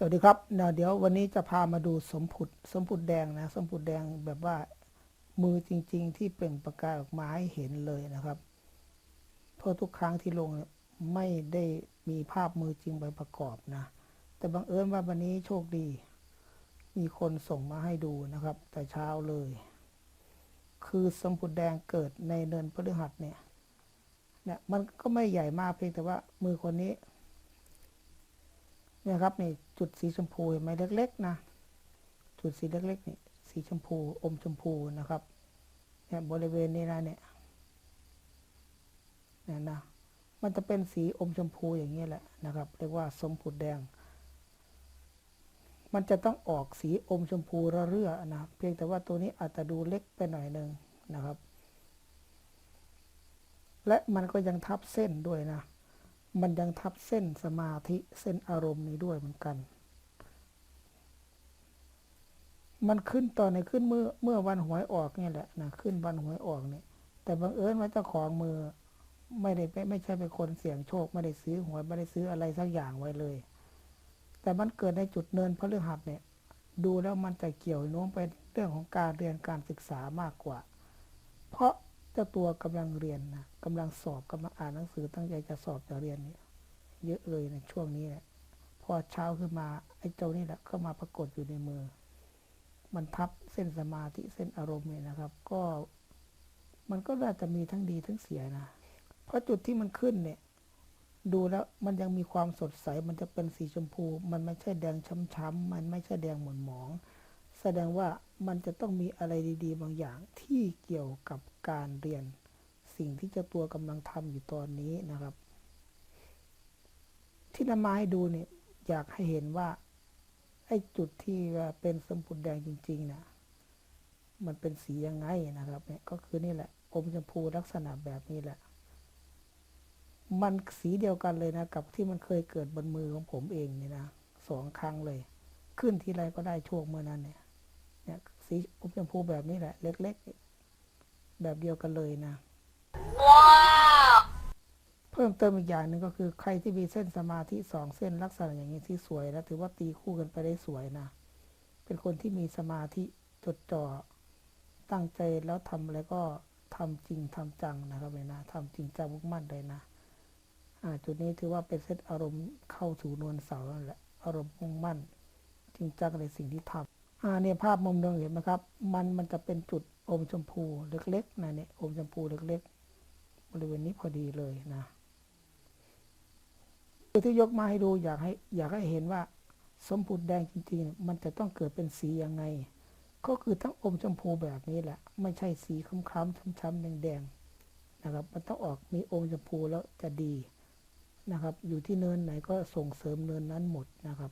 สวัสดีครับเดี๋ยววันนี้จะพามาดูสมผุดสมผุดแดงนะ สมผุดแดงแบบว่ามือจริง ๆ ที่เปล่งประกายออกมาให้เห็นเลยนะครับเพราะทุกครั้งที่ลงไม่ได้มีภาพมือจริงไปประกอบนะ แต่บังเอิญว่าวันนี้โชคดี มีคนส่งมาให้ดูนะครับ แต่เช้าเลย คือสมผุดแดงเกิดในเดือนพฤหัสเนี่ยเนี่ยมันก็ไม่ใหญ่มากเพียงแต่ว่ามือคนนี้ เนี่ยครับนี่จุดสีชมพูเห็นไหมเล็ก ๆ นะ จุดสีเล็กๆนี่สีชมพูอมชมพูนะครับเนี่ยบริเวณนี้นะเนี่ยเนี่ยนะมันจะเป็นสีอมชมพูอย่างนี้แหละนะครับ เรียกว่าสมผุดแดง มันจะต้องออกสีอมชมพูระเรื่อนะเพียงแต่ว่าตัวนี้อาจจะดูเล็กไปหน่อยหนึ่งนะครับ และมันก็ยังทับเส้นด้วยนะ มันยังทับเส้นสมาธิเส้นอารมณ์นี้ด้วยเหมือนกัน มันขึ้นตอนไหนขึ้นเมื่อเมื่อวันหวยออกเนี่ยแหละนะขึ้นวันหวยออกเนี่ย แต่บังเอิญว่าเจ้าของมือ ไม่ได้ไม่ไม่ใช่เป็นคนเสี่ยงโชค ไม่ได้ซื้อหวยไม่ได้ซื้ออะไรสักอย่างไว้เลย แต่มันเกิดในจุดเนินพระฤหัสเนี่ย ดูแล้วมันจะเกี่ยวโน้มไปเรื่องของการเรียนการศึกษามากกว่า เพราะ จ้าตัวกำลังเรียนนะกำลังสอบกำลังอ่านหนังสือตั้งใจจะสอบจะเรียนเนี่ยเยอะเลยในช่วงนี้แหละพอเช้าขึ้นมาไอ้เจ้านี่แหละก็มาปรากฏอยู่ในมือ มันทับเส้นสมาธิเส้นอารมณ์เนี่ยนะครับ ก็มันก็น่าจะมีทั้งดีทั้งเสียนะเพราะจุดที่มันขึ้นเนี่ย ดูแล้วมันยังมีความสดใสมันจะเป็นสีชมพู มันไม่ใช่แดงช้ำๆมันไม่ใช่แดงหม่นหมอง แสดงว่ามันจะต้องมีอะไรดีๆ บางอย่างที่เกี่ยวกับการเรียน สิ่งที่เจ้าตัวกำลังทำอยู่ตอนนี้นะครับ ที่นำมาให้ดูเนี่ยอยากให้เห็นว่าไอ้จุดที่เป็นสมผุดแดงจริง ๆนะมันเป็นสียังไงนะครับเนี่ยก็คือนี่แหละอมชมพูลักษณะแบบนี้แหละ มันสีเดียวกันเลยนะกับที่มันเคยเกิดบนมือของผมเองเนี่ยนะสองครั้งเลย ขึ้นทีไรก็ได้โชคเมื่อนั้นเนี่ย เนี่ยสีอมชมพูแบบนี้แหละ เล็ก ๆ แบบเดียวกันเลยนะ เพิ่มเติมอีกอย่างหนึ่งก็คือใครที่มีเส้นสมาธิสองเส้นลักษณะอย่างนี้ที่สวยแล้วถือว่าตีคู่กันไปได้สวยนะ เป็นคนที่มีสมาธิจดจ่อตั้งใจแล้วทำอะไรก็ทำจริงทำจังนะครับเลยนะทำจริงจังมุ่งมั่นเลยนะอ่าจุดนี้ถือว่าเป็นเส้นอารมณ์เข้าสู่นวลเสาแล้วแหละอารมณ์มุ่งมั่น จริงจังในสิ่งที่ทำ อ่าเนี่ยภาพมุมหนึ่งเห็นไหมครับ มันมันจะเป็นจุดอมชมพูเล็กๆนะเนี่ยอมชมพูเล็กๆ บริเวณนี้พอดีเลยนะคือที่ยกมาให้ดูอยากให้อยากให้เห็นว่าสมผุดแดงจริงๆ มันจะต้องเกิดเป็นสียังไง ก็คือทั้งอมชมพูแบบนี้แหละ ไม่ใช่สีคล้ำๆช้ำๆแดงๆนะครับ มันต้องออกมีอมชมพูแล้วจะดีนะครับ อยู่ที่เนินไหนก็ส่งเสริมเนินนั้นหมดนะครับ